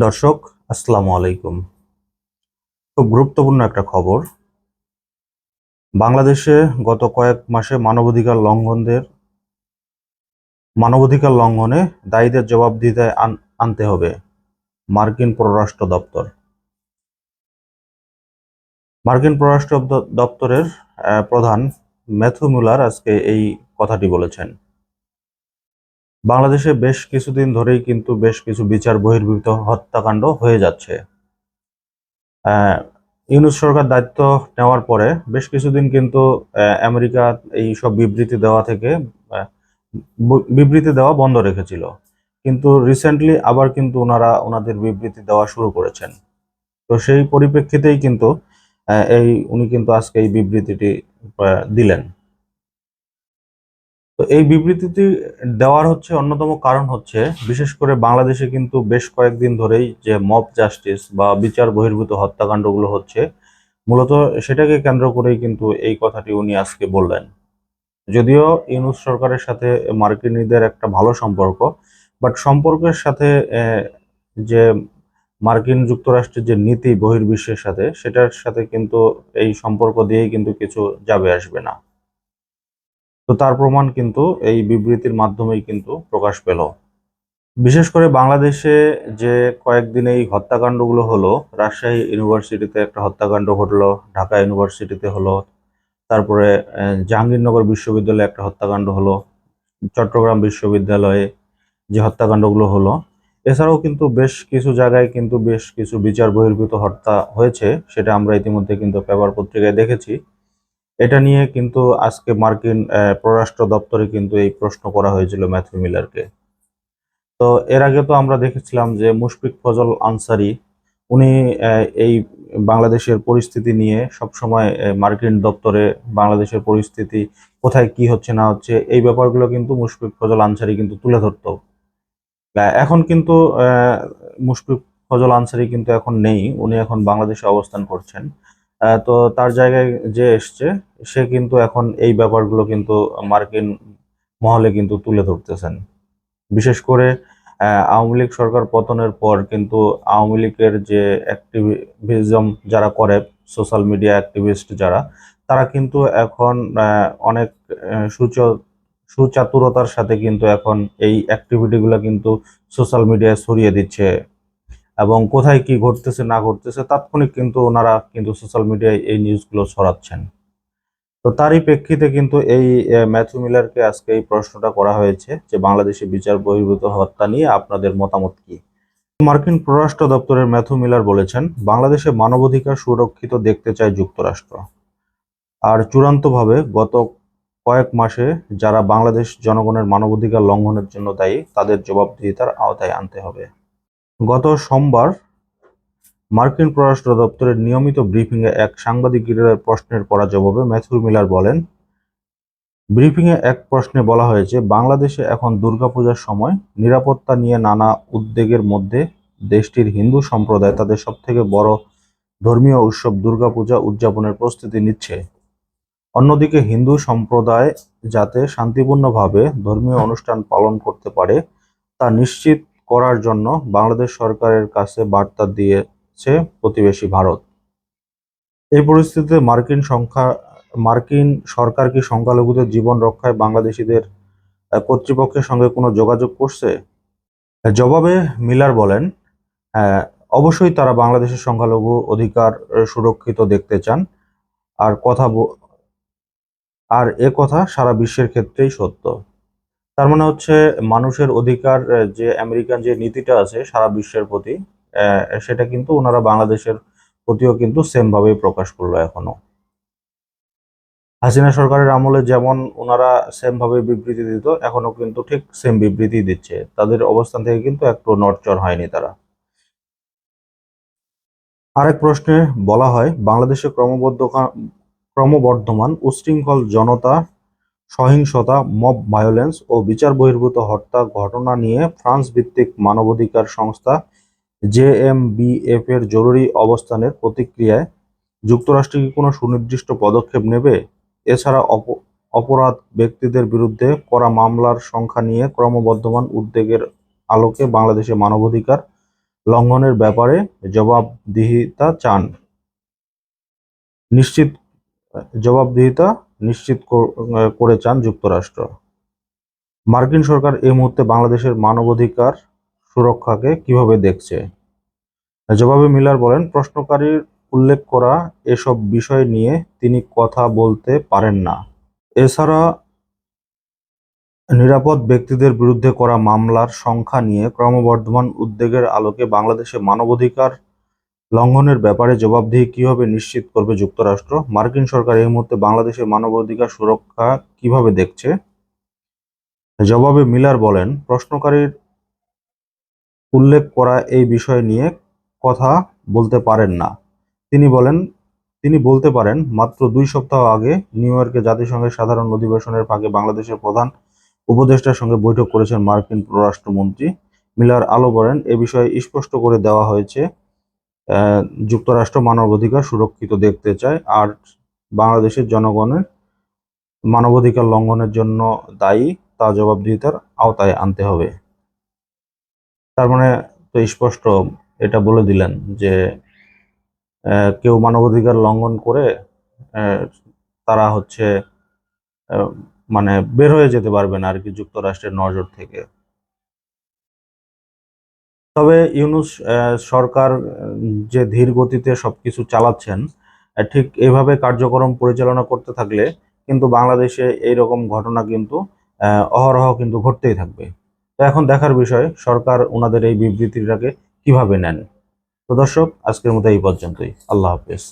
দর্শক, আসসালামু আলাইকুম। খুব গুরুত্বপূর্ণ একটা খবর। বাংলাদেশে গত কয়েক মাসে মানবাধিকার লঙ্ঘনদের, মানবাধিকার লঙ্ঘনে দায়ীদের জবাবদিহিতায় আন- আনতে হবে মার্কিন পররাষ্ট্র দপ্তর। মার্কিন পররাষ্ট্র দপ্তরের প্রধান ম্যাথু মুলার আজকে এই কথাটি বলেছেন। বাংলাদেশে বেশ কিছুদিন ধরেই কিন্তু বেশ কিছু বিচার বহির্ভূত হত্যাকাণ্ড হয়ে যাচ্ছে। ইউনুস সরকার দায়িত্ব নেওয়ার পরে বেশ কিছুদিন কিন্তু আমেরিকা এই সব বিবৃতি দেওয়া থেকে বিবৃতি দেওয়া বন্ধ রেখেছিল। কিন্তু রিসেন্টলি আবার কিন্তু ওনারা ওনাদের বিবৃতি দেওয়া শুরু করেছেন। তো সেই পরিপ্রেক্ষিতেই কিন্তু এই উনি কিন্তু আজকে এই বিবৃতিটি দিলেন। তো এই বিবৃতিটি দেওয়ার হচ্ছে অন্যতম কারণ হচ্ছে, বিশেষ করে বাংলাদেশে কিন্তু বেশ কয়েকদিন ধরেই যে মব জাস্টিস বা বিচার বহির্ভূত হত্যাকাণ্ডগুলো হচ্ছে, মূলত সেটাকে কেন্দ্র করেই কিন্তু এই কথাটি উনি আজকে বললেন। যদিও ইউনুস সরকারের সাথে মার্কিনীদের একটা ভালো সম্পর্ক, বাট সম্পর্কের সাথে যে মার্কিন যুক্তরাষ্ট্রের যে নীতি বহির্বিশ্বের সাথে, সেটার সাথে কিন্তু এই সম্পর্ক দিয়েই কিন্তু কিছু যাবে আসবে না। তো তার প্রমাণ কিন্তু এই বিবৃতির মাধ্যমেই কিন্তু প্রকাশ পেল। বিশেষ করে বাংলাদেশে যে কয়েকদিন এই হত্যাকাণ্ডগুলো হলো, রাজশাহী ইউনিভার্সিটিতে একটা হত্যাকাণ্ড ঘটলো, ঢাকা ইউনিভার্সিটিতে হলো, তারপরে জাহাঙ্গীরনগর বিশ্ববিদ্যালয়ে একটা হত্যাকাণ্ড হলো, চট্টগ্রাম বিশ্ববিদ্যালয়ে যে হত্যাকাণ্ডগুলো হলো। এছাড়াও কিন্তু বেশ কিছু জায়গায় কিন্তু বেশ কিছু বিচার বহির্ভূত হত্যা হয়েছে, সেটা আমরা ইতিমধ্যে কিন্তু পেপার পত্রিকায় দেখেছি। এটা নিয়ে কিন্তু আজকে মার্কিন পররাষ্ট্র দপ্তরে কিন্তু এই প্রশ্ন করা হয়েছিল ম্যাথিউ মিলারকে। তো এর আগে তো আমরা দেখেছিলাম যে মুশফিক ফজল আনসারি, উনি এই বাংলাদেশের পরিস্থিতি নিয়ে সবসময় মার্কিন দপ্তরে বাংলাদেশের পরিস্থিতি কোথায় কি হচ্ছে না হচ্ছে, এই ব্যাপারগুলো কিন্তু মুশফিক ফজল আনসারি কিন্তু তুলে ধরতো। এখন কিন্তু মুশফিক ফজল আনসারি কিন্তু এখন নেই, উনি এখন বাংলাদেশে অবস্থান করছেন। তো তার জায়গায় যে এসছে, সে কিন্তু এখন এই ব্যাপারগুলো কিন্তু মার্কিন মহলে কিন্তু তুলে ধরতেছেন। বিশেষ করে আওয়ামী লীগ সরকার পতনের পর কিন্তু আওয়ামী লীগের যে অ্যাক্টিভিজম যারা করে সোশ্যাল মিডিয়া অ্যাক্টিভিস্ট যারা, তারা কিন্তু এখন অনেক সুচ, সুচাতুরতার সাথে কিন্তু এখন এই অ্যাক্টিভিটিগুলো কিন্তু সোশ্যাল মিডিয়ায় ছড়িয়ে দিচ্ছে এবং কোথায় কি ঘটতেছে, না ঘটতেছে, তাৎক্ষণিক কিন্তু ওনারা কিন্তু সোশ্যাল মিডিয়ায় এই নিউজগুলো ছড়াচ্ছেন। তো তারই প্রেক্ষিতে কিন্তু এই ম্যাথু মিলারকে আজকে এই প্রশ্নটা করা হয়েছে যে বাংলাদেশে বিচার বহির্ভূত হত্যা নিয়ে আপনাদের মতামত কি? মার্কিন পররাষ্ট্র দপ্তরের ম্যাথু মিলার বলেছেন, বাংলাদেশে মানবাধিকার সুরক্ষিত দেখতে চায় যুক্তরাষ্ট্র। আর চূড়ান্তভাবে গত কয়েক মাসে যারা বাংলাদেশ জনগণের মানবাধিকার লঙ্ঘনের জন্য দায়ী, তাদের জবাবদিহিতার আওতায় আনতে হবে। গত সোমবার মার্কিন পররাষ্ট্র দপ্তরের নিয়মিত ব্রিফিংয়ে এক সাংবাদিকের প্রশ্নের করা জবাবে ম্যাথিউ মিলার বলেন, ব্রিফিংয়ে এক প্রশ্নে বলা হয়েছে, বাংলাদেশে এখন দুর্গাপূজার সময়, নিরাপত্তা নিয়ে নানা উদ্বেগের মধ্যে দেশটির হিন্দু সম্প্রদায় তাদের সবথেকে বড় ধর্মীয় উৎসব দুর্গাপূজা উদযাপনের প্রস্তুতি নিচ্ছে। অন্যদিকে হিন্দু সম্প্রদায় যাতে শান্তিপূর্ণভাবে ধর্মীয় অনুষ্ঠান পালন করতে পারে, তা নিশ্চিত করার জন্য বাংলাদেশ সরকারের কাছে বার্তা দিয়েছে প্রতিবেশী ভারত। এই পরিস্থিতিতে মার্কিন সংখ্যা, মার্কিন সরকার কি সংখ্যালঘুদের জীবন রক্ষায় বাংলাদেশিদের কর্তৃপক্ষের সঙ্গে কোনো যোগাযোগ করছে? জবাবে মিলার বলেন অবশ্যই তারা বাংলাদেশের সংখ্যালঘু অধিকার সুরক্ষিত দেখতে চান। আর কথা আর এ কথা সারা বিশ্বের ক্ষেত্রেই সত্য। তার মানে হচ্ছে মানুষের অধিকার যে আমেরিকান যে নীতিটা আছে সারা বিশ্বের প্রতি সেটা কিন্তু ওনারা বাংলাদেশের প্রতিও কিন্তু সেম ভাবেই প্রকাশ করল এখনও। হাসিনা সরকারের আমলে যেমন ওনারা সেম ভাবে বিবৃতি দিত, এখনও কিন্তু ঠিক সেম বিবৃতি দিচ্ছে। তাদের অবস্থান থেকে কিন্তু একটু নড়চড় হয়নি তারা। আরেক প্রশ্নে বলা হয়, বাংলাদেশে ক্রমবদ্ধ ক্রমবর্ধমান উশৃঙ্খল জনতা সহিংসতা, মব ভায়োলেন্স ও বিচার বহির্ভূত হত্যা ঘটনা নিয়ে ফ্রান্স ভিত্তিক মানবাধিকার সংস্থা জেএমবিএফ এর জরুরি অবস্থানের প্রতিক্রিয়ায় যুক্তরাষ্ট্র কি কোনো সুনির্দিষ্ট পদক্ষেপ নেবে? এছাড়া অপ- অপরাধ ব্যক্তিদের বিরুদ্ধে করা মামলার সংখ্যা নিয়ে ক্রমবর্ধমান উদ্বেগের আলোকে বাংলাদেশে মানবাধিকার লঙ্ঘনের ব্যাপারে জবাবদিহিতা চান। নিশ্চিত, জবাবদিহিতা নিশ্চিত করে চান যুক্তরাষ্ট্র। মার্কিন সরকার এই মুহূর্তে বাংলাদেশের মানবাধিকার সুরক্ষাকে কীভাবে দেখছে? জবাবে মিলার বলেন, প্রশ্নকারীর উল্লেখ করা এসব বিষয় নিয়ে তিনি কথা বলতে পারেন না। এছাড়া নিরাপদ ব্যক্তিদের বিরুদ্ধে করা মামলার সংখ্যা নিয়ে ক্রমবর্ধমান উদ্বেগের আলোকে বাংলাদেশে মানবাধিকার লঙ্ঘনের ব্যাপারে জবাবদিহি কীভাবে নিশ্চিত করবে যুক্তরাষ্ট্র? মার্কিন সরকার এই মুহূর্তে বাংলাদেশের মানবাধিকার সুরক্ষা কীভাবে দেখছে? জবাবে মিলার বলেন, প্রশ্নকারীর উল্লেখ করা এই বিষয় নিয়ে কথা বলতে পারেন না। তিনি বলেন, তিনি বলতে পারেন, মাত্র দুই সপ্তাহ আগে নিউ ইয়র্কে জাতিসংঘের সাধারণ অধিবেশনের ফাঁকে বাংলাদেশের প্রধান উপদেষ্টার সঙ্গে বৈঠক করেছেন মার্কিন পররাষ্ট্রমন্ত্রী। মিলার আলো বলেন, এ বিষয়ে স্পষ্ট করে দেওয়া হয়েছে যুক্তরাষ্ট্র মানবাধিকার সুরক্ষিত দেখতে চায় আর বাংলাদেশের জনগণের মানবাধিকার লঙ্ঘনের জন্য দায়ী তা জবাবদিহিতার আওতায় আনতে হবে। তার মানে তো স্পষ্ট এটা বলে দিলেন যে কেউ মানবাধিকার লঙ্ঘন করে তারা হচ্ছে মানে বের হয়ে যেতে পারবে না আর কি যুক্তরাষ্ট্রের নজর থেকে। তবে ইউনুস সরকার যে ধীর গতিতে সবকিছু চালাচ্ছেন ঠিক এভাবে কার্যক্রম পরিচালনা করতে থাকলে কিন্তু বাংলাদেশে এই রকম ঘটনা কিন্তু অহরহ কিন্তু ঘটতেই থাকবে। তো এখন দেখার বিষয়, সরকার ওনাদের এই বিবৃতিটাকে কীভাবে নেন। তো দর্শক, আজকের মতো এই পর্যন্তই। আল্লাহ হাফেজ।